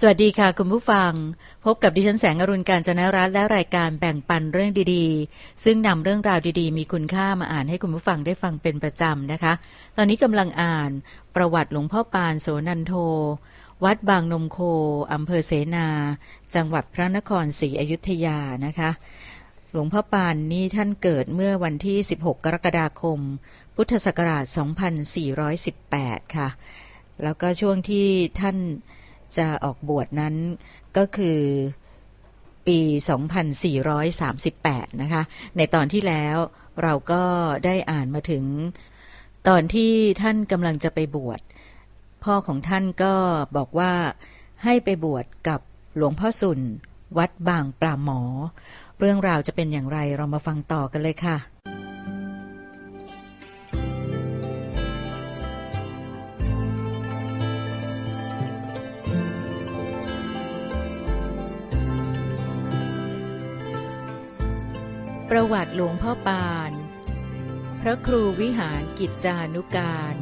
สวัสดีค่ะคุณผู้ฟัง พบกับดิฉันแสงอรุณการจนรัตและรายการแบ่งปันเรื่องดีๆ ซึ่งนำเรื่องราวดีๆ มีคุณค่ามาอ่านให้คุณผู้ฟังได้ฟังเป็นประจำนะคะ ตอนนี้กำลังอ่านประวัติหลวงพ่อปานโสนันโท วัดบางนมโคอำเภอเสนา จังหวัดพระนครศรีอยุธยานะคะ หลวงพ่อปานนี่ท่านเกิดเมื่อวันที่ 16 กรกฎาคม พุทธศักราช 2418 ค่ะ แล้วก็ช่วงที่ท่าน จะออกบวชนั้นก็คือปี 2438 นะคะ ในตอนที่แล้วเราก็ได้อ่านมาถึงตอนที่ท่านกำลังจะไปบวช พ่อของท่านก็บอกว่าให้ไปบวชกับหลวงพ่อสุนวัดบางปลาหมอ เรื่องราวจะเป็นอย่างไรเรามาฟังต่อกันเลยค่ะ ประวัติหลวงพ่อปาน พระครูวิหารกิจจานุการ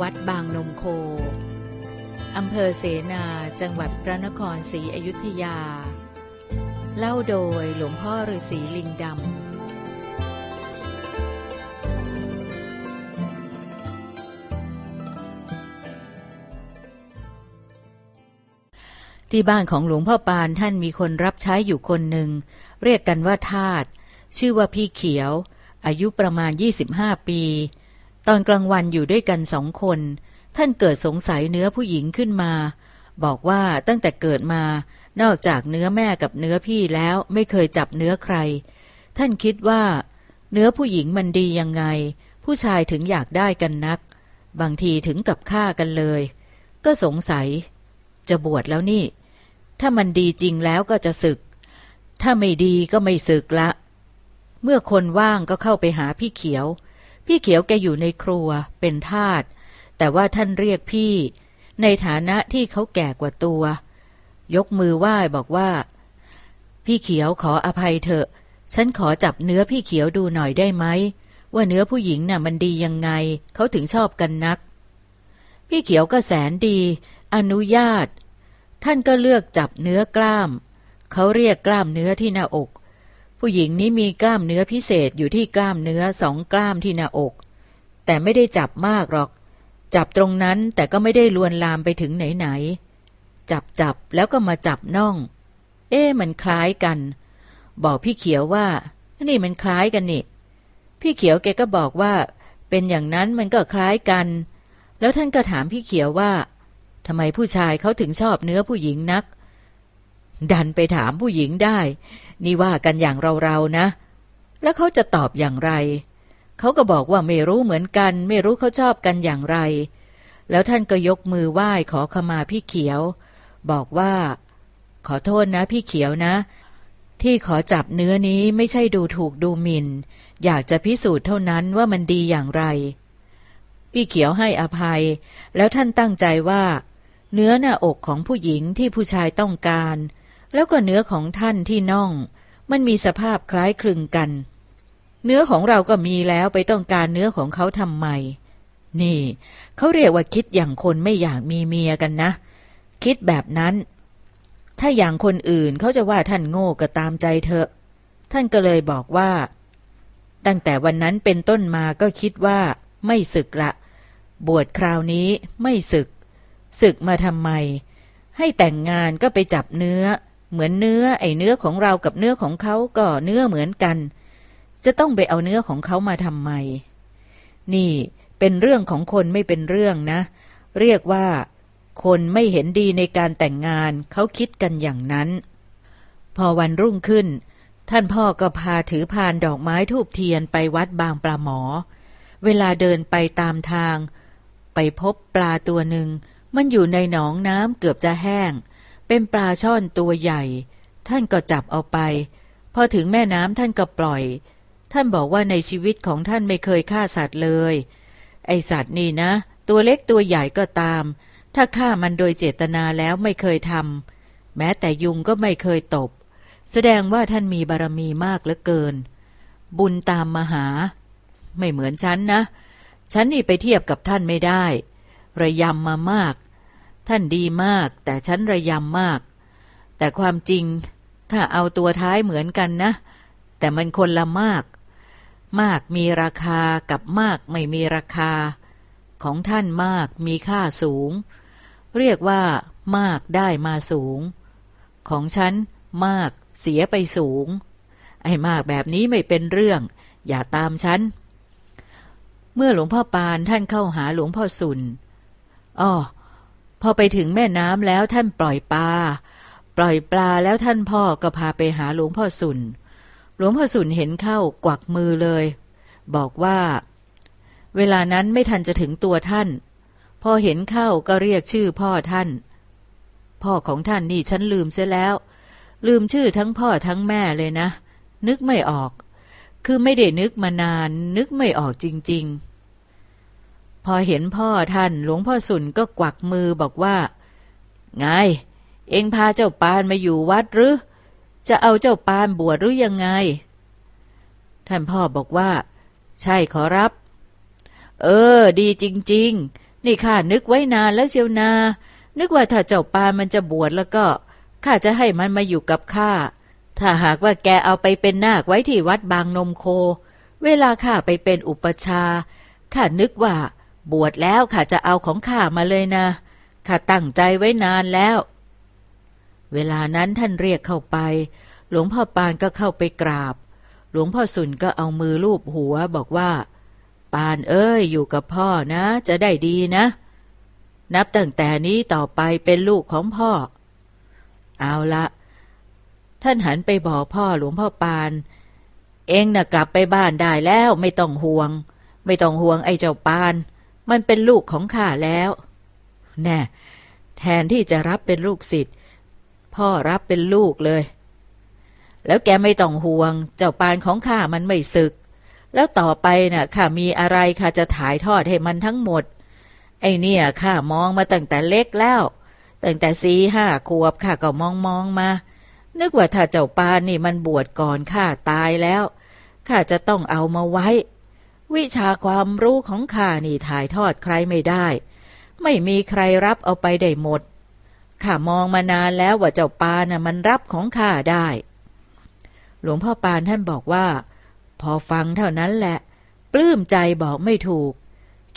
วัดบางนมโค อำเภอเสนาจังหวัดพระนครศรีอยุธยา เล่าโดยหลวงพ่อฤาษีลิงดำ ที่บ้านของหลวงพ่อปานท่านมีคนรับใช้อยู่คนหนึ่ง เรียกกันว่าทาตชื่อว่าพี่เขียว อายุประมาณ 25 ปี ตอนกลางวันอยู่ด้วยกันสองคน ท่านเกิดสงสัยเนื้อผู้หญิงขึ้นมา บอกว่าตั้งแต่เกิดมา นอกจากเนื้อแม่กับเนื้อพี่แล้วไม่เคยจับเนื้อใคร ท่านคิดว่า เนื้อผู้หญิงมันดียังไง ผู้ชายถึงอยากได้กันนัก บางทีถึงกับฆ่ากันเลย ก็สงสัย จะบวชแล้วนี่ ถ้ามันดีจริงแล้วก็จะศึก ถ้าไม่ดีก็ไม่ศึกละ เมื่อคนว่างก็เข้าไปหาพี่เขียว พี่เขียวแกอยู่ในครัวเป็นทาสแต่ว่าท่านเรียกพี่ ในฐานะที่เขาแก่กว่าตัว ยกมือไหว้บอกว่า พี่เขียวขออภัยเถอะ ฉันขอจับเนื้อพี่เขียวดูหน่อยได้ไหมว่าเนื้อผู้หญิงน่ะมันดียังไง เขาถึงชอบกันนัก พี่เขียวก็แสนดี อนุญาต ท่านก็เลือกจับเนื้อกล้าม เขาเรียกกล้ามเนื้อที่หน้าอก ผู้หญิงนี้มีกล้ามเนื้อพิเศษอยู่ที่กล้ามเนื้อสองกล้ามที่หน้าอก แต่ไม่ได้จับมากหรอก จับตรงนั้นแต่ก็ไม่ได้ลวนลามไปถึงไหนๆจับจับแล้วก็มาจับน่อง เอ๊มันคล้ายกัน บอกพี่เขียวว่า นี่มันคล้ายกันนี่พี่เขียวแกก็บอกว่า เป็นอย่างนั้นมันก็คล้ายกัน แล้วท่านก็ถามพี่เขียวว่า ทำไมผู้ชายเขาถึงชอบเนื้อผู้หญิงนัก ดันไปถามผู้หญิงได้ นี่ว่ากันอย่างเราๆนะ แล้วเขาจะตอบอย่างไร เขาก็บอกว่าไม่รู้เหมือนกัน ไม่รู้เขาชอบกันอย่างไร แล้วท่านก็ยกมือไหว้ขอขมาพี่เขียว บอกว่า ขอโทษนะพี่เขียวนะ ที่ขอจับเนื้อนี้ไม่ใช่ดูถูกดูหมิน่น อยากจะพิสูจน์เท่านั้นว่ามันดีอย่างไร พี่เขียวให้อภัย แล้วท่านตั้งใจว่า เนื้อหน้าอกของผู้หญิงที่ผู้ชายต้องการ แล้วก็เนื้อของท่านที่น่อง มันมีสภาพคล้ายคลึงกัน เนื้อของเราก็มีแล้วไปต้องการเนื้อของเขาทำไม นี่เขาเรียกว่าคิดอย่างคนไม่อยากมีเมียกันนะ คิดแบบนั้น ถ้าอย่างคนอื่นเขาจะว่าท่านโง่ก็ตามใจเถอะ ท่านก็เลยบอกว่า ตั้งแต่วันนั้นเป็นต้นมาก็คิดว่า ไม่ศึกละ บวชคราวนี้ไม่ศึก ศึกมาทำไม ให้แต่งงานก็ไปจับเนื้อ เหมือนเนื้อไอ้เนื้อของเรากับเนื้อของเขาก็เนื้อเหมือนกัน จะต้องไปเอาเนื้อของเขามาทำไม นี่เป็นเรื่องของคนไม่เป็นเรื่องนะ เรียกว่า คนไม่เห็นดีในการแต่งงานเขาคิดกันอย่างนั้น พอวันรุ่งขึ้น ท่านพ่อก็พาถือพานดอกไม้ทูบเทียนไปวัดบางปลาหมอ เวลาเดินไปตามทาง ไปพบปลาตัวหนึ่ง มันอยู่ในหนองน้ำเกือบจะแห้ง เป็นปลาช่อนตัวใหญ่ ท่านก็จับเอาไป พอถึงแม่น้ำท่านก็ปล่อย ท่านบอกว่าในชีวิตของท่านไม่เคยฆ่าสัตว์เลย ไอสัตว์นี่นะ ตัวเล็กตัวใหญ่ก็ตาม ถ้าฆ่ามันโดยเจตนาแล้วไม่เคยทำแม้แต่ยุงก็ไม่เคยตบ แสดงว่าท่านมีบารมีมากเหลือเกิน บุญตามมาหา ไม่เหมือนฉันนะ ฉันนี่ไปเทียบกับท่านไม่ได้ระยำมามาก ท่านดีมาก แต่ฉันระยำมาก แต่ความจริง ถ้าเอาตัวท้ายเหมือนกันนะ แต่มันคนละมาก มากมีราคากับมากไม่มีราคา ของท่านมากมีค่าสูง เรียกว่ามากได้มาสูง ของฉันมากเสียไปสูง ไอ้มากแบบนี้ไม่เป็นเรื่อง อย่าตามฉัน เมื่อหลวงพ่อปานท่านเข้าหาหลวงพ่อสุนอ้อ อไปถึงแม่น้ำแล้วท่านปล่อยปลา ปล่อยปลาแล้วท่านพ่อก็พาไปหาหลวงพ่อสุน หลวงพ่อสุนเห็นเข้ากวักมือเลย บอกว่า เวลานั้นไม่ทันจะถึงตัวท่าน พอเห็นเข้าก็เรียกชื่อพ่อท่าน พ่อของท่านนี่ฉันลืมเสียแล้ว ลืมชื่อทั้งพ่อทั้งแม่เลยนะ นึกไม่ออก คือไม่ได้นึกมานาน นึกไม่ออกจริง ๆ พอเห็นพ่อท่านหลวงพ่อสุนก็กวักมือบอกว่า ไง เองพาเจ้าปานมาอยู่วัดหรือ จะเอาเจ้าปานบวชหรือยังไง ท่านพ่อบอกว่า ใช่ขอรับ เออ ดีจริง ๆ นี่ข้านึกไว้นานแล้วเชียวนา นึกว่าถ้าเจ้าปานมันจะบวชแล้วก็ข้าจะให้มันมาอยู่กับข้า ถ้าหากว่าแกเอาไปเป็นนาคไว้ที่วัดบางนมโค เวลาข้าไปเป็นอุปชาข้านึกว่า บวชแล้วข้าจะเอาของข้ามาเลยนะข้าตั้งใจไว้นานแล้ว เวลานั้นท่านเรียกเข้าไป หลวงพ่อปานก็เข้าไปกราบ หลวงพ่อสุนก็เอามือลูบหัวบอกว่า ปานเอ้ยอยู่กับพ่อนะ จะได้ดีนะ นับตั้งแต่นี้ต่อไปเป็นลูกของพ่อ เอาละ ท่านหันไปบอกพ่อหลวงพ่อปานเองน่ะกลับไปบ้านได้แล้วไม่ต้องห่วง ไม่ต้องห่วงไอ้เจ้าปาน มันเป็นลูกของข้าแล้ว แน่ แทนที่จะรับเป็นลูกศิษย์พ่อรับเป็นลูกเลย แล้วแกไม่ต้องห่วง เจ้าปานของข้ามันไม่ศึก แล้วต่อไปน่ะข้ามีอะไรข้าจะถ่ายทอดให้มันทั้งหมด ไอเนี่ยข้ามองมาตั้งแต่เล็กแล้ว ตั้งแต่สี่ห้าขวบข้าก็มองมองมา นึกว่าถ้าเจ้าปานนี่มันบวชก่อนข้าตายแล้วข้าจะต้องเอามาไว้ วิชาความรู้ของข้านี่ถ่ายทอดใครไม่ได้ ไม่มีใครรับเอาไปได้หมดข้ามองมานานแล้วว่าเจ้าปานน่ะมันรับของข้าได้ หลวงพ่อปานท่านบอกว่า พอฟังเท่านั้นแหละ ปลื้มใจบอกไม่ถูก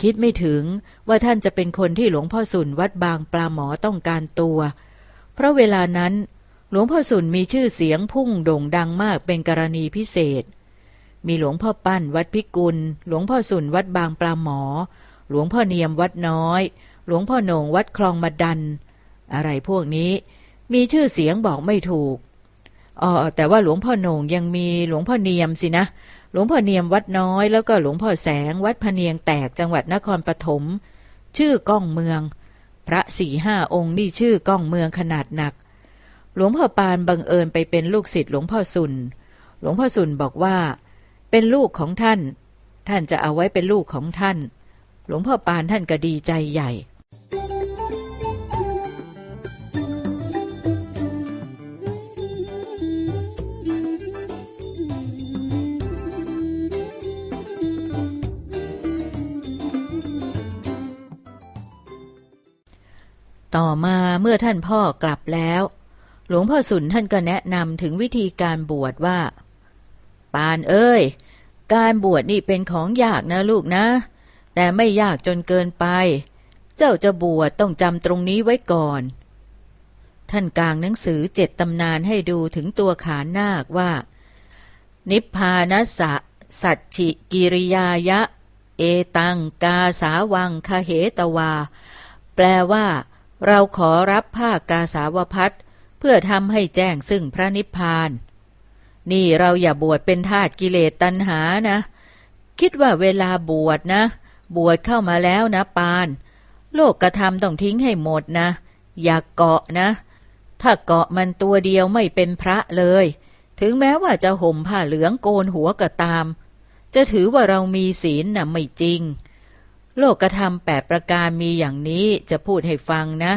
คิดไม่ถึงว่าท่านจะเป็นคนที่หลวงพ่อสุนวัดบางปลาหมอต้องการตัว เพราะเวลานั้นหลวงพ่อสุนมีชื่อเสียงพุ่งโด่งดังมากเป็นกรณีพิเศษ มีหลวงพ่อปั้นวัดพิกุล หลวงพ่อสุนวัดบางปลาหมอ หลวงพ่อเนียมวัดน้อย หลวงพ่อโหนงวัดคลองมาดัน อะไรพวกนี้ มีชื่อเสียงบอกไม่ถูกอ๋อแต่ว่าหลวงพ่อโหนงยังมีหลวงพ่อเนียมสินะ หลวงพ่อเนียมวัดน้อย แล้วก็หลวงพ่อแสง วัดพะเนียงแตกจังหวัดนครปฐมชื่อก้องเมือง พระสี่ห้าองค์นี่ชื่อก้องเมืองขนาดหนัก หลวงพ่อปานบังเอิญไปเป็นลูกศิษย์หลวงพ่อสุนหลวงพ่อสุนบอกว่า เป็นลูกของท่าน ท่านจะเอาไว้เป็นลูกของท่าน หลวงพ่อปานท่านก็ดีใจใหญ่ ต่อมาเมื่อท่านพ่อกลับแล้ว หลวงพ่อสุนท่านก็แนะนำถึงวิธีการบวชว่า ปานเอ้ย การบวชนี่เป็นของยากนะลูกนะ แต่ไม่ยากจนเกินไป เจ้าจะบวชต้องจำตรงนี้ไว้ก่อน ท่านกลางหนังสือเจ็ดตำนานให้ดูถึงตัวขานาคว่า นิพพานัสสะสัจฉิกิริยายะ เอตังกาสาวังคเหตวา แปลว่า เราขอรับผ้ากาสาวพัดเพื่อทำให้แจ้งซึ่งพระนิพพาน นี่เราอย่าบวชเป็นทาสกิเลสตัณหานะ คิดว่าเวลาบวชนะ บวชเข้ามาแล้วนะปาน โลกกระทำต้องทิ้งให้หมดนะ อย่าเกาะนะ ถ้าเกาะมันตัวเดียวไม่เป็นพระเลย ถึงแม้ว่าจะห่มผ้าเหลืองโกนหัวก็ตาม จะถือว่าเรามีศีลนะ่ะไม่จริง โลกกระทำแปดประการมีอย่างนี้จะพูดให้ฟังนะ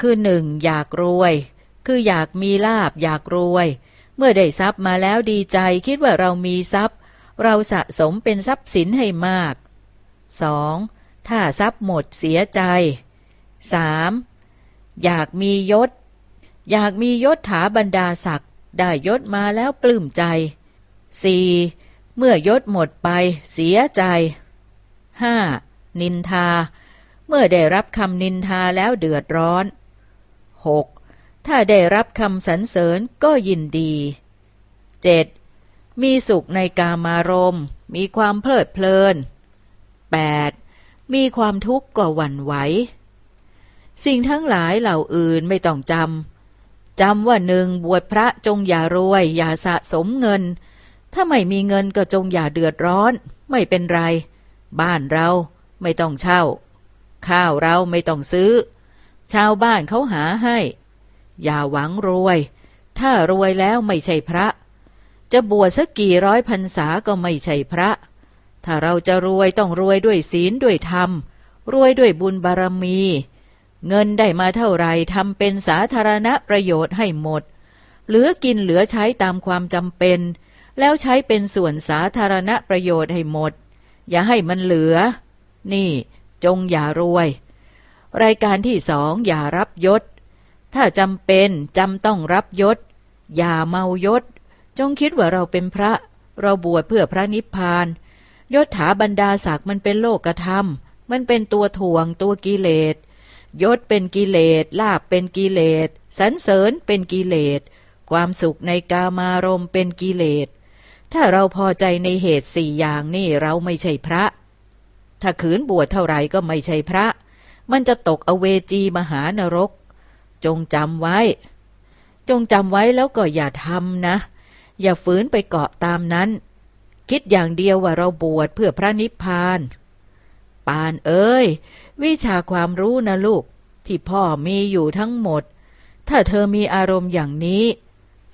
คือหนึ่งอยากรวย คืออยากมีลาบอยากรวย เมื่อได้ทรัพย์มาแล้วดีใจคิดว่าเรามีทรัพย์ เราสะสมเป็นทรัพย์สินให้มาก 2. ถ้าทรัพย์หมดเสียใจ 3. อยากมียศ อยากมียศถาบรรดาศักดิ์ได้ยศมาแล้วปลื้มใจ 4. เมื่อยศหมดไปเสียใจ 5. นินทา เมื่อได้รับคำนินทาแล้วเดือดร้อน 6. ถ้าได้รับคำสรรเสริญก็ยินดี 7. มีสุขในกามารมณ์ มีความเพลิดเพลิน 8. มีความทุกข์ก็หวั่นไหว สิ่งทั้งหลายเหล่าอื่นไม่ต้องจำ จำว่าหนึ่งบวชพระจงอย่ารวย อย่าสะสมเงิน ถ้าไม่มีเงินก็จงอย่าเดือดร้อน ไม่เป็นไร บ้านเราไม่ต้องเช่า ข้าวเราไม่ต้องซื้อ ชาวบ้านเขาหาให้ อย่าหวังรวย ถ้ารวยแล้วไม่ใช่พระ จะบวชสักกี่ร้อยพรรษาก็ไม่ใช่พระ ถ้าเราจะรวยต้องรวยด้วยศีลด้วยธรรม รวยด้วยบุญบารมี เงินได้มาเท่าไรทำเป็นสาธารณประโยชน์ให้หมด เหลือกินเหลือใช้ตามความจำเป็น แล้วใช้เป็นส่วนสาธารณประโยชน์ให้หมด อย่าให้มันเหลือ นี่ จงอย่ารวย รายการที่สองอย่ารับยศ ถ้าจำเป็นจำต้องรับยศ อย่าเมายศ จงคิดว่าเราเป็นพระ เราบวชเพื่อพระนิพพานยศถาบรรดาศักดิ์มันเป็นโลกธรรม มันเป็นตัวถ่วงตัวกิเลสยศเป็นกิเลสลาบเป็นกิเลสสรรเสริญเป็นกิเลสความสุขในกามารมณ์เป็นกิเลสถ้าเราพอใจในเหตุสี่อย่างนี่เราไม่ใช่พระ ถ้าขืนบวชเท่าไหร่ก็ไม่ใช่พระ มันจะตกอเวจีมหานรก จงจำไว้ จงจำไว้แล้วก็อย่าทำนะ อย่าฝืนไปเกาะตามนั้น คิดอย่างเดียวว่าเราบวชเพื่อพระนิพพาน ปานเอ้ย วิชาความรู้นะลูก ที่พ่อมีอยู่ทั้งหมด ถ้าเธอมีอารมณ์อย่างนี้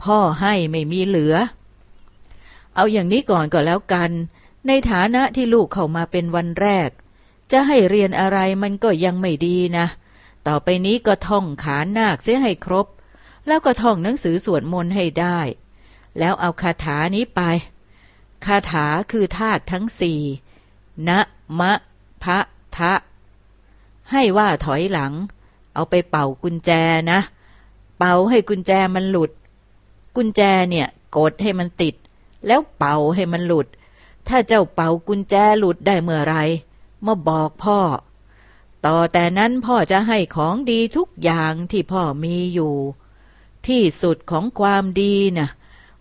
พ่อให้ไม่มีเหลือ เอาอย่างนี้ก่อนก็แล้วกัน ในฐานะที่ลูกเข้ามาเป็นวันแรก จะให้เรียนอะไรมันก็ยังไม่ดีนะ ต่อไปนี้ก็ท่องขานนาคเสียให้ครบ แล้วก็ท่องหนังสือสวดมนต์ให้ได้ แล้วเอาคาถานี้ไป คาถาคือธาตุทั้งสี่นะมะพะทะ ให้ว่าถอยหลัง เอาไปเป่ากุญแจนะ เป่าให้กุญแจมันหลุด กุญแจเนี่ยกดให้มันติด แล้วเป่าให้มันหลุด ถ้าเจ้าเป่ากุญแจหลุดได้เมื่อไรมาบอกพ่อ ต่อแต่นั้นพ่อจะให้ของดีทุกอย่างที่พ่อมีอยู่ ที่สุดของความดีนะ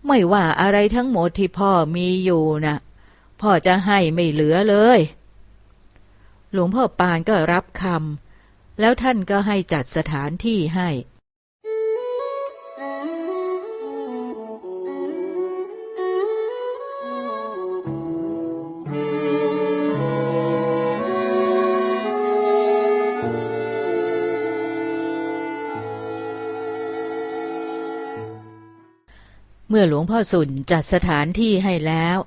ไม่ว่าอะไรทั้งหมดที่พ่อมีอยู่นะพ่อจะให้ไม่เหลือเลย หลวงพ่อปานก็รับคำแล้วท่านก็ให้จัดสถานที่ให้ มื่อหลวงพ่อสุนจัดสถานที่ให้แล้ว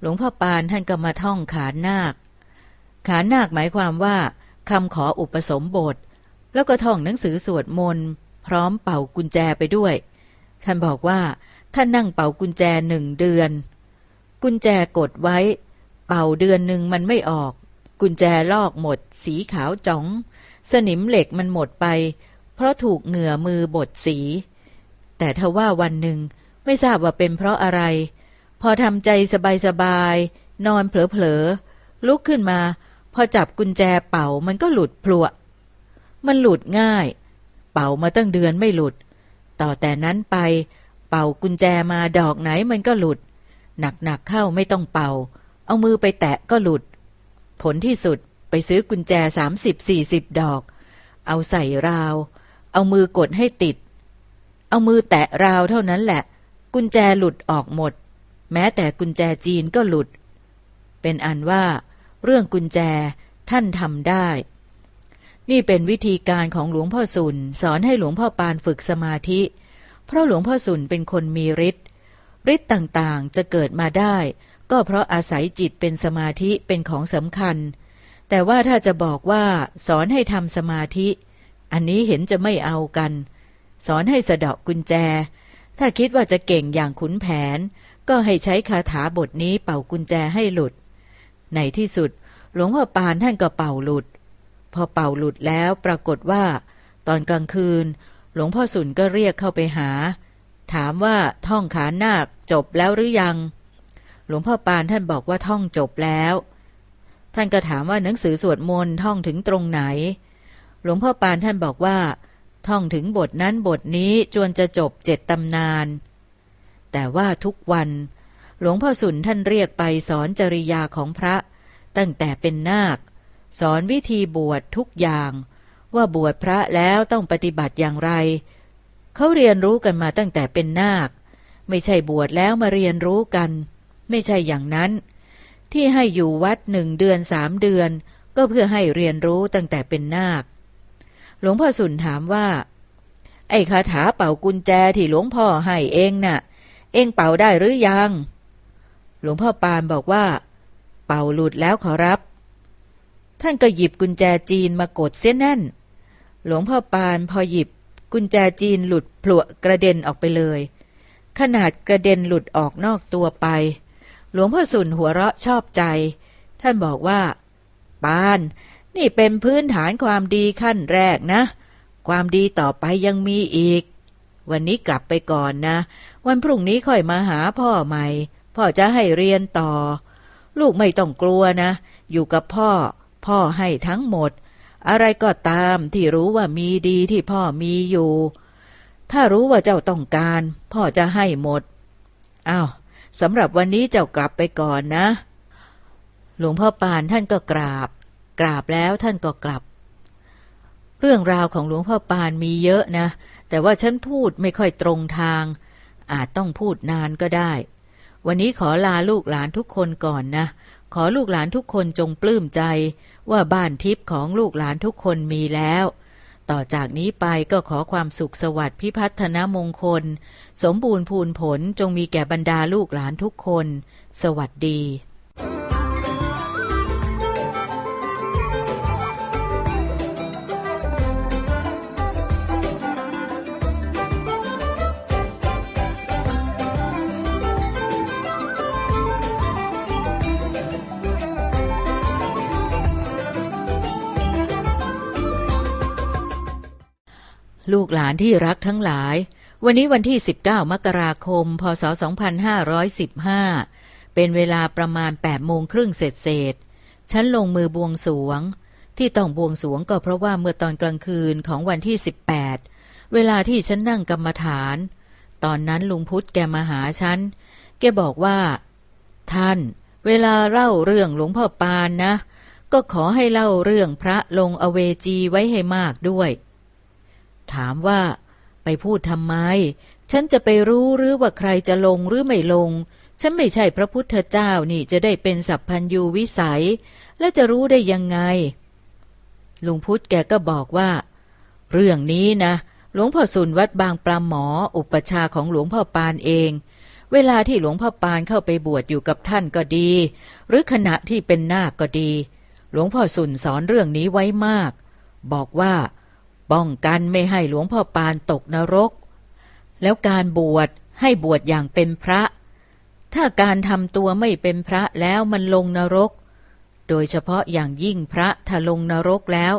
หลวงพ่อปานท่านก็มาท่องขานนาค ขานนาคหมายความว่าคำขออุปสมบท แล้วก็ท่องหนังสือสวดมนต์พร้อมเป่ากุญแจไปด้วย ท่านบอกว่าท่านนั่งเป่ากุญแจหนึ่งเดือน กุญแจกดไว้ เป่าเดือนหนึ่งมันไม่ออก กุญแจลอกหมด สีขาวจ๋อง สนิมเหล็กมันหมดไป เพราะถูกเหงื่อมือบดสี แต่ทว่าวันหนึ่ง ไม่ทราบว่าเป็นเพราะอะไร พอทำใจสบายๆ นอนเผลอๆ ลุกขึ้นมา พอจับกุญแจเป่ามันก็หลุดพลวมันหลุดง่าย เป่ามาตั้งเดือนไม่หลุด ต่อแต่นั้นไป เป่ากุญแจมาดอกไหนมันก็หลุด หนักๆเข้าไม่ต้องเป่า เอามือไปแตะก็หลุด ผลที่สุดไปซื้อกุญแจสามสิบสี่สิบดอก เอาใส่ราว เอามือกดให้ติด เอามือแตะราวเท่านั้นแหละ กุญแจหลุดออกหมด แม้แต่กุญแจจีนก็หลุด เป็นอันว่า เรื่องกุญแจท่านทำได้ นี่เป็นวิธีการของหลวงพ่อสุนสอนให้หลวงพ่อปานฝึกสมาธิ เพราะหลวงพ่อสุนเป็นคนมีฤทธิ์ฤทธิ์ต่างๆจะเกิดมาได้ ก็เพราะอาศัยจิตเป็นสมาธิเป็นของสำคัญ แต่ว่าถ้าจะบอกว่า สอนให้ทำสมาธิ อันนี้เห็นจะไม่เอากัน สอนให้สะเดาะกุญแจ ถ้าคิดว่าจะเก่งอย่างขุนแผน ก็ให้ใช้คาถาบทนี้เป่ากุญแจให้หลุด ในที่สุดหลวงพ่อปานท่านก็เป่าหลุด พอเป่าหลุดแล้วปรากฏว่า ตอนกลางคืน หลวงพ่อสุนก็เรียกเข้าไปหา ถามว่าท่องขานนาคจบแล้วหรือยัง หลวงพ่อปานท่านบอกว่าท่องจบแล้ว ท่านก็ถามว่าหนังสือสวดมนต์ท่องถึงตรงไหน หลวงพ่อปานท่านบอกว่า ท่องถึงบทนั้นบทนี้จวนจะจบเจ็ดตำนาน แต่ว่าทุกวัน หลวงพ่อสุนท่านเรียกไปสอนจริยาของพระ ตั้งแต่เป็นนาค สอนวิธีบวชทุกอย่าง ว่าบวชพระแล้วต้องปฏิบัติอย่างไร เขาเรียนรู้กันมาตั้งแต่เป็นนาค ไม่ใช่บวชแล้วมาเรียนรู้กัน ไม่ใช่อย่างนั้น ที่ให้อยู่วัดหนึ่งเดือนสามเดือน ก็เพื่อให้เรียนรู้ตั้งแต่เป็นนาค หลวงพ่อสุนถามว่า ไอ้คาถาเป่ากุญแจที่หลวงพ่อให้เองน่ะ เองเป่าได้หรือยัง หลวงพ่อปานบอกว่า เป่าหลุดแล้วขอรับ ท่านก็หยิบกุญแจจีนมากดเสียแน่น หลวงพ่อปานพอหยิบกุญแจจีนหลุดพลวกระเด็นออกไปเลย ขนาดกระเด็นหลุดออกนอกตัวไป หลวงพ่อสุนหัวเราะชอบใจ ท่านบอกว่า ปาน นี่เป็นพื้นฐานความดีขั้นแรกนะ ความดีต่อไปยังมีอีก วันนี้กลับไปก่อนนะ วันพรุ่งนี้ค่อยมาหาพ่อใหม่ พ่อจะให้เรียนต่อ ลูกไม่ต้องกลัวนะ อยู่กับพ่อ พ่อให้ทั้งหมด อะไรก็ตามที่รู้ว่ามีดีที่พ่อมีอยู่ ถ้ารู้ว่าเจ้าต้องการ พ่อจะให้หมดอ้าวสำหรับวันนี้เจ้ากลับไปก่อนนะ หลวงพ่อปานท่านก็กราบ กราบแล้วท่านก็กลับ เรื่องราวของหลวงพ่อปานมีเยอะนะ แต่ว่าฉันพูดไม่ค่อยตรงทาง อาจต้องพูดนานก็ได้ วันนี้ขอลาลูกหลานทุกคนก่อนนะ ขอลูกหลานทุกคนจงปลื้มใจ ว่าบ้านทิพย์ของลูกหลานทุกคนมีแล้วต่อจากนี้ไปก็ขอความสุขสวัสดิ์พิพัฒนมงคล สมบูรณ์พูนผลจงมีแก่บรรดาลูกหลานทุกคน สวัสดี ลูกหลานที่รักทั้งหลาย วันนี้วันที่ 19 มกราคม พศ 2515 เป็นเวลาประมาณ8โมงครึ่งเศษเศษฉันลงมือบวงสวง ที่ต้องบวงสวงก็เพราะว่าเมื่อตอนกลางคืนของวันที่ 18 เวลาที่ฉันนั่งกรรมฐาน ตอนนั้นลุงพุทธแกมาหาฉัน แกบอกว่า ท่าน เวลาเล่าเรื่องหลวงพ่อปานนะ ก็ขอให้เล่าเรื่องพระลงอเวจีไว้ให้มากด้วย ถามว่า ไปพูดทำไม ฉันจะไปรู้หรือว่าใครจะลงหรือไม่ลง ฉันไม่ใช่พระพุทธเจ้านี่จะได้เป็นสัพพัญยูวิสัย และจะรู้ได้ยังไง ลุงพุทธแกก็บอกว่า เรื่องนี้นะหลวงพ่อสุนวัดบางปลาหมอ อุปชาของหลวงพ่อปานเอง เวลาที่หลวงพ่อปานเข้าไปบวชอยู่กับท่านก็ดี หรือขณะที่เป็นนาคก็ดี หลวงพ่อสุนสอนเรื่องนี้ไว้มาก บอกว่า ป้องกันไม่ให้หลวงพ่อปานตกนรก แล้วการบวชให้บวชอย่างเป็นพระ ถ้าการทำตัวไม่เป็นพระแล้วมันลงนรก โดยเฉพาะอย่างยิ่งพระถ้าลงนรกแล้ว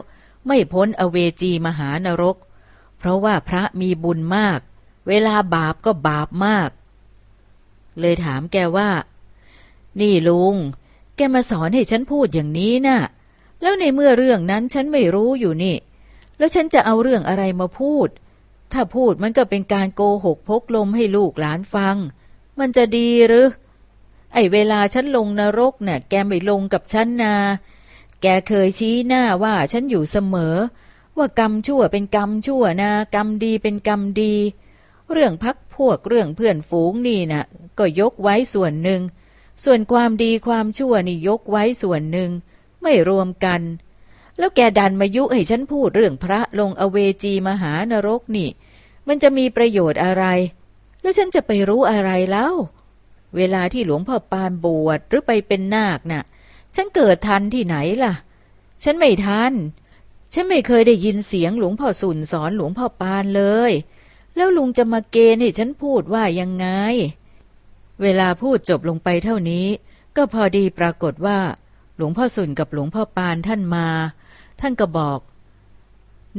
ไม่พ้นอเวจีมหานรก เพราะว่าพระมีบุญมาก เวลาบาปก็บาปมาก เลยถามแกว่า นี่ลุง แกมาสอนให้ฉันพูดอย่างนี้นะ่ะ แล้วในเมื่อเรื่องนั้นฉันไม่รู้อยู่นี่ แล้วฉันจะเอาเรื่องอะไรมาพูด ถ้าพูดมันก็เป็นการโกหกพกลมให้ลูกหลานฟัง มันจะดีหรือ ไอ้เวลาฉันลงนรกเนะ่ะ แกไม่ลงกับฉันนา แกเคยชี้หน้าว่าฉันอยู่เสมอ ว่ากรรมชั่วเป็นกรรมชั่วนะ กรรมดีเป็นกรรมดี เรื่องพักพวกเรื่องเพื่อนฝูงนี่นะ่ะ ก็ยกไว้ส่วนหนึ่ง ส่วนความดีความชั่วนี่ยกไว้ส่วนหนึ่ง ไม่รวมกัน แล้วแกดันมายุให้ฉันพูดเรื่องพระลงอเวจีมหานรกนี่ มันจะมีประโยชน์อะไร แล้วฉันจะไปรู้อะไรแล้ว เวลาที่หลวงพ่อปานบวชหรือไปเป็นนาคน่ะ ฉันเกิดทันที่ไหนล่ะ ฉันไม่ทัน ฉันไม่เคยได้ยินเสียงหลวงพ่อสุนสอนหลวงพ่อปานเลย แล้วลุงจะมาเกณฑ์ให้ฉันพูดว่ายังไง เวลาพูดจบลงไปเท่านี้ ก็พอดีปรากฏว่า หลวงพ่อสุนกับหลวงพ่อปานท่านมา ท่านก็บอก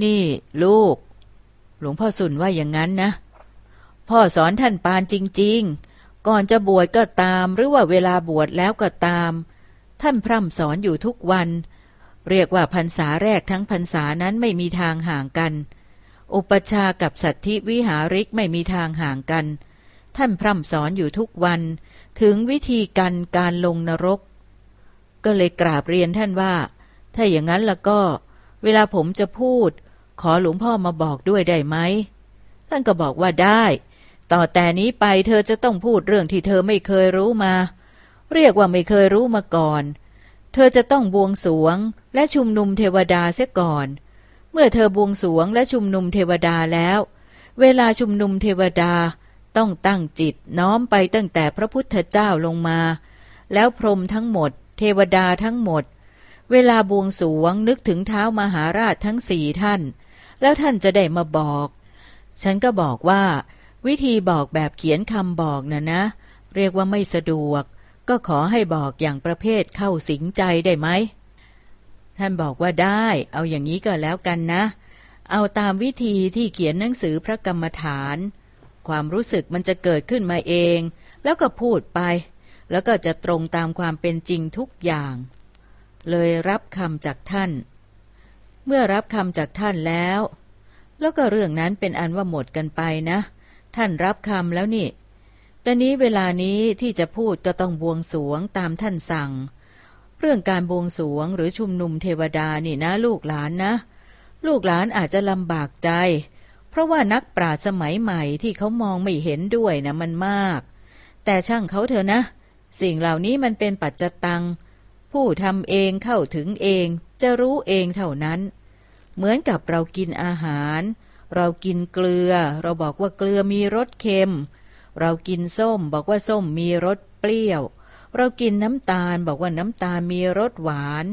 นี่ลูก หลวงพ่อสุนว่าอย่างนั้นนะ พ่อสอนท่านปานจริง ๆ ก่อนจะบวชก็ตาม หรือว่าเวลาบวชแล้วก็ตาม ท่านพร่ำสอนอยู่ทุกวัน เรียกว่าพรรษาแรกทั้งพรรษานั้นไม่มีทางห่างกัน อุปชากับสัตธิวิหาริกไม่มีทางห่างกัน ท่านพร่ำสอนอยู่ทุกวัน ถึงวิธีการการลงนรก ก็เลยกราบเรียนท่านว่า ถ้าอย่างนั้นแล้วก็ เวลาผมจะพูด ขอหลวงพ่อมาบอกด้วยได้ไหม ท่านก็บอกว่าได้ ต่อแต่นี้ไปเธอจะต้องพูดเรื่องที่เธอไม่เคยรู้มา เรียกว่าไม่เคยรู้มาก่อน เธอจะต้องบวงสรวงและชุมนุมเทวดาเสียก่อน เมื่อเธอบวงสรวงและชุมนุมเทวดาแล้ว เวลาชุมนุมเทวดาต้องตั้งจิตน้อมไปตั้งแต่พระพุทธเจ้าลงมา แล้วพรหมทั้งหมด เทวดาทั้งหมด เวลาบวงสวงนึกถึงเท้ามหาราชทั้งสี่ท่าน แล้วท่านจะได้มาบอก ฉันก็บอกว่า วิธีบอกแบบเขียนคำบอกนะนะ เรียกว่าไม่สะดวก ก็ขอให้บอกอย่างประเภทเข้าสิงใจได้ไหม ท่านบอกว่าได้ เอาอย่างนี้ก็แล้วกันนะ เอาตามวิธีที่เขียนหนังสือพระกรรมฐาน ความรู้สึกมันจะเกิดขึ้นมาเอง แล้วก็พูดไป แล้วก็จะตรงตามความเป็นจริงทุกอย่าง เลยรับคำจากท่าน เมื่อรับคำจากท่านแล้ว แล้วก็เรื่องนั้นเป็นอันว่าหมดกันไปนะ ท่านรับคำแล้วนี่ แต่นี้เวลานี้ที่จะพูดก็ต้องบวงสรวงตามท่านสั่ง เรื่องการบวงสรวงหรือชุมนุมเทวดานี่นะลูกหลานนะ ลูกหลานอาจจะลำบากใจ เพราะว่านักปราชญ์สมัยใหม่ที่เขามองไม่เห็นด้วยนะมันมาก แต่ช่างเขาเถอะนะ สิ่งเหล่านี้มันเป็นปัจจตัง ผู้ทำเองเข้าถึงเองจะรู้เองเท่านั้น เหมือนกับเรากินอาหาร เรากินเกลือ เราบอกว่าเกลือมีรสเค็ม เรากินส้มบอกว่าส้มมีรสเปรี้ยว เรากินน้ำตาลบอกว่าน้ำตาลมีรสหวาน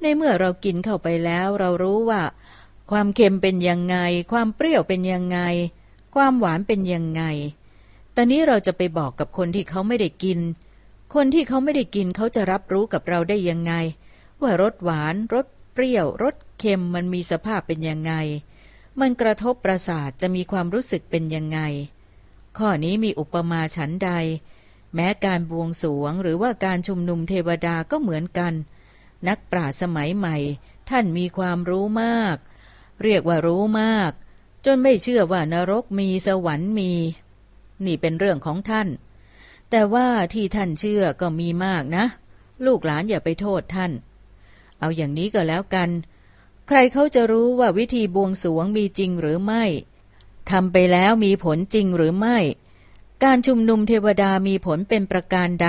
ในเมื่อเรากินเข้าไปแล้วเรารู้ว่า ความเค็มเป็นยังไง ความเปรี้ยวเป็นยังไง ความหวานเป็นยังไง ตอนนี้เราจะไปบอกกับคนที่เขาไม่ได้กิน คนที่เขาไม่ได้กินเขาจะรับรู้กับเราได้ยังไง ว่ารสหวานรสเปรี้ยวรสเค็มมันมีสภาพเป็นยังไง มันกระทบประสาทจะมีความรู้สึกเป็นยังไง ข้อนี้มีอุปมาฉันใด แม้การบวงสวงหรือว่าการชุมนุมเทวดาก็เหมือนกัน นักปราชญ์สมัยใหม่ ท่านมีความรู้มาก เรียกว่ารู้มาก จนไม่เชื่อว่านรกมีสวรรค์มี นี่เป็นเรื่องของท่าน แต่ว่าที่ท่านเชื่อก็มีมากนะ ลูกหลานอย่าไปโทษท่าน เอาอย่างนี้ก็แล้วกัน ใครเขาจะรู้ว่าวิธีบวงสวงมีจริงหรือไม่ทำไปแล้วมีผลจริงหรือไม่ การชุมนุมเทวดามีผลเป็นประการใด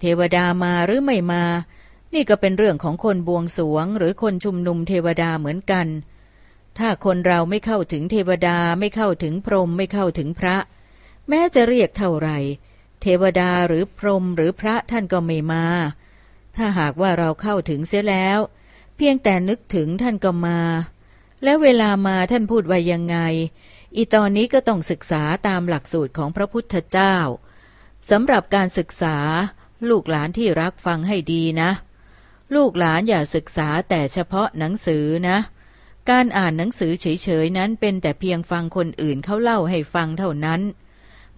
เทวดามาหรือไม่มา นี่ก็เป็นเรื่องของคนบวงสวงหรือคนชุมนุมเทวดาเหมือนกัน ถ้าคนเราไม่เข้าถึงเทวดาไม่เข้าถึงพรหมไม่เข้าถึงพระ แม้จะเรียกเท่าไหร่ เทวดาหรือพรหมหรือพระท่านก็ไม่มา ถ้าหากว่าเราเข้าถึงเสียแล้ว เพียงแต่นึกถึงท่านก็มา แล้วเวลามาท่านพูดว่ายังไง อีตอนนี้ก็ต้องศึกษาตามหลักสูตรของพระพุทธเจ้าสำหรับการศึกษาลูกหลานที่รักฟังให้ดีนะ ลูกหลานอย่าศึกษาแต่เฉพาะหนังสือนะ การอ่านหนังสือเฉยๆนั้นเป็นแต่เพียงฟังคนอื่นเขาเล่าให้ฟังเท่านั้น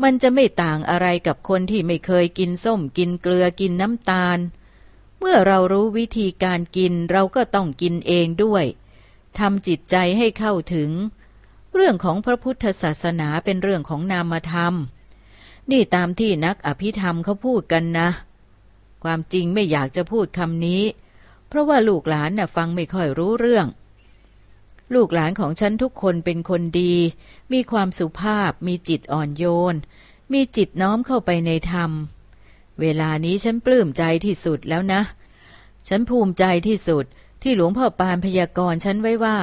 มันจะไม่ต่างอะไรกับคนที่ไม่เคยกินส้มกินเกลือกินน้ำตาล เมื่อเรารู้วิธีการกินเราก็ต้องกินเองด้วยทำจิตใจให้เข้าถึง เรื่องของพระพุทธศาสนาเป็นเรื่องของนามธรรม นี่ตามที่นักอภิธรรมเขาพูดกันนะ ความจริงไม่อยากจะพูดคำนี้ เพราะว่าลูกหลานน่ะฟังไม่ค่อยรู้เรื่อง ลูกหลานของฉันทุกคนเป็นคนดี มีความสุภาพ มีจิตอ่อนโยน มีจิตน้อมเข้าไปในธรรม เวลานี้ฉันปลื้มใจที่สุดแล้วนะ ฉันภูมิใจที่สุดที่หลวงพ่อปานพยากรณ์ฉันไว้ว่า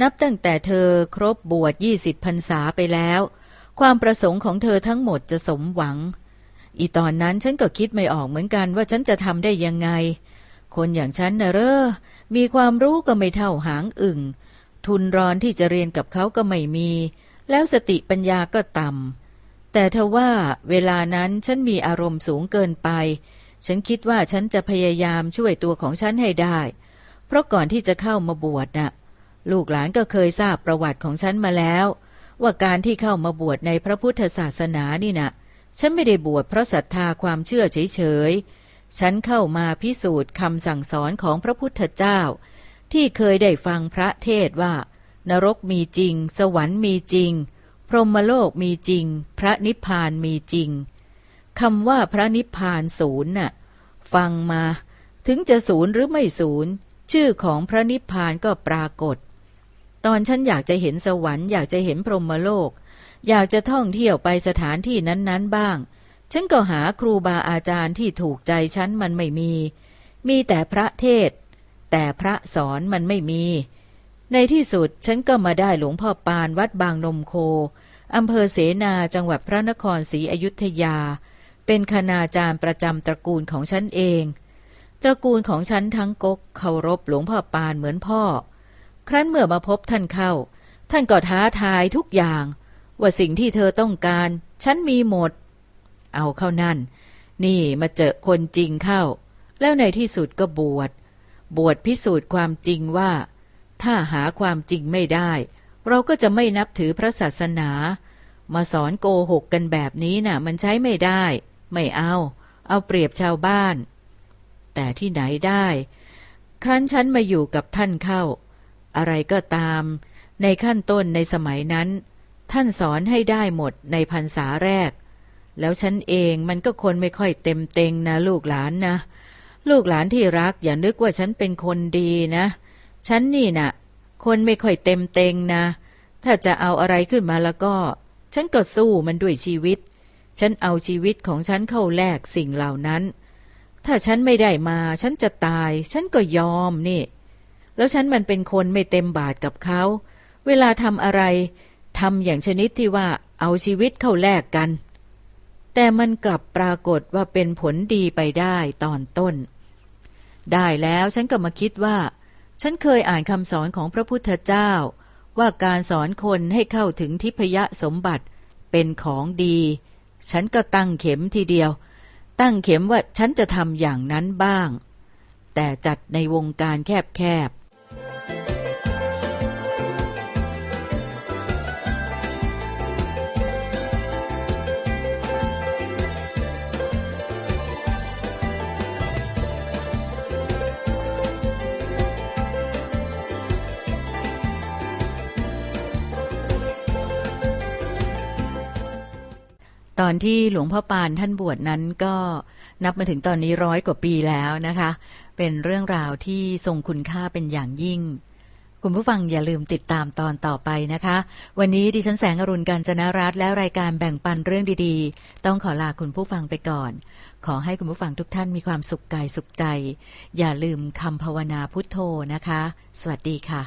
นับตั้งแต่เธอครบบวชยี่สิบพรรษาไปแล้ว ความประสงค์ของเธอทั้งหมดจะสมหวัง อีตอนนั้นฉันก็คิดไม่ออกเหมือนกันว่าฉันจะทำได้ยังไง คนอย่างฉันนะเรอมีความรู้ก็ไม่เท่าหางอึ่ง ทุนรอนที่จะเรียนกับเขาก็ไม่มี แล้วสติปัญญาก็ต่ำแต่ทว่าเวลานั้นฉันมีอารมณ์สูงเกินไป ฉันคิดว่าฉันจะพยายามช่วยตัวของฉันให้ได้ เพราะก่อนที่จะเข้ามาบวชน่ะ ลูกหลานก็เคยทราบประวัติของฉันมาแล้ว ว่าการที่เข้ามาบวชในพระพุทธศาสนานี่นะฉันไม่ได้บวชเพราะศรัทธาความเชื่อเฉยๆ ฉันเข้ามาพิสูจน์คำสั่งสอนของพระพุทธเจ้า ที่เคยได้ฟังพระเทศว่า นรกมีจริง สวรรค์มีจริง พรหมโลกมีจริง พระนิพพานมีจริงคำว่าพระนิพพานศูนย์น่ะฟังมา ถึงจะศูนย์หรือไม่ศูนย์ ชื่อของพระนิพพานก็ปรากฏ ตอนฉันอยากจะเห็นสวรรค์อยากจะเห็นพรหมโลก อยากจะท่องเที่ยวไปสถานที่นั้น ๆ บ้าง ฉันก็หาครูบาอาจารย์ที่ถูกใจฉันมันไม่มี มีแต่พระเทศ แต่พระสอนมันไม่มี ในที่สุดฉันก็มาได้หลวงพ่อปานวัดบางนมโคอำเภอเสนาจังหวัดพระนครศรีอยุธยา เป็นคณาจารย์ประจำตระกูลของฉันเอง ตระกูลของฉันทั้งกกเคารพหลวงพ่อปานเหมือนพ่อ ครั้นเมื่อมาพบท่านเข้า ท่านก็ท้าทายทุกอย่าง ว่าสิ่งที่เธอต้องการ ฉันมีหมด เอาเข้านั่น นี่มาเจอคนจริงเข้า แล้วในที่สุดก็บวช บวชพิสูจน์ความจริงว่า ถ้าหาความจริงไม่ได้ เราก็จะไม่นับถือพระศาสนา มาสอนโกหกกันแบบนี้น่ะ มันใช้ไม่ได้ ไม่เอา เอาเปรียบชาวบ้าน แต่ที่ไหนได้ ครั้นฉันมาอยู่กับท่านเข้า อะไรก็ตาม ในขั้นต้นในสมัยนั้น ท่านสอนให้ได้หมดในพรรษาแรก แล้วฉันเองมันก็คนไม่ค่อยเต็มเต็งนะลูกหลานนะ ลูกหลานที่รักอย่านึกว่าฉันเป็นคนดีนะ ฉันนี่นะ่ะ คนไม่ค่อยเต็มเต็งนะ ถ้าจะเอาอะไรขึ้นมาแล้วก็ ฉันก็สู้มันด้วยชีวิต ฉันเอาชีวิตของฉันเข้าแลกสิ่งเหล่านั้น ถ้าฉันไม่ได้มาฉันจะตาย ฉันก็ยอมนี่ แล้วฉันมันเป็นคนไม่เต็มบาทกับเขา เวลาทำอะไรทำอย่างชนิดที่ว่าเอาชีวิตเข้าแลกกัน แต่มันกลับปรากฏว่าเป็นผลดีไปได้ตอนต้น ได้แล้วฉันก็มาคิดว่า ฉันเคยอ่านคำสอนของพระพุทธเจ้า ว่าการสอนคนให้เข้าถึงทิพยสมบัติเป็นของดี ฉันก็ตั้งเข็มทีเดียว ตั้งเข็มว่าฉันจะทำอย่างนั้นบ้าง แต่จัดในวงการแคบๆ ตอนที่หลวงพ่อปานท่านบวชนั้นก็นับมาถึงตอนนี้ร้อยกว่าปีแล้วนะคะ เป็นเรื่องราวที่ทรงคุณค่าเป็นอย่างยิ่ง คุณผู้ฟังอย่าลืมติดตามตอนต่อไปนะคะ วันนี้ดิฉันแสงอรุณการจนรัตและรายการแบ่งปันเรื่องดีๆ ต้องขอลาคุณผู้ฟังไปก่อน ขอให้คุณผู้ฟังทุกท่านมีความสุขกายสุขใจ อย่าลืมคำภาวนาพุทโธนะคะ สวัสดีค่ะ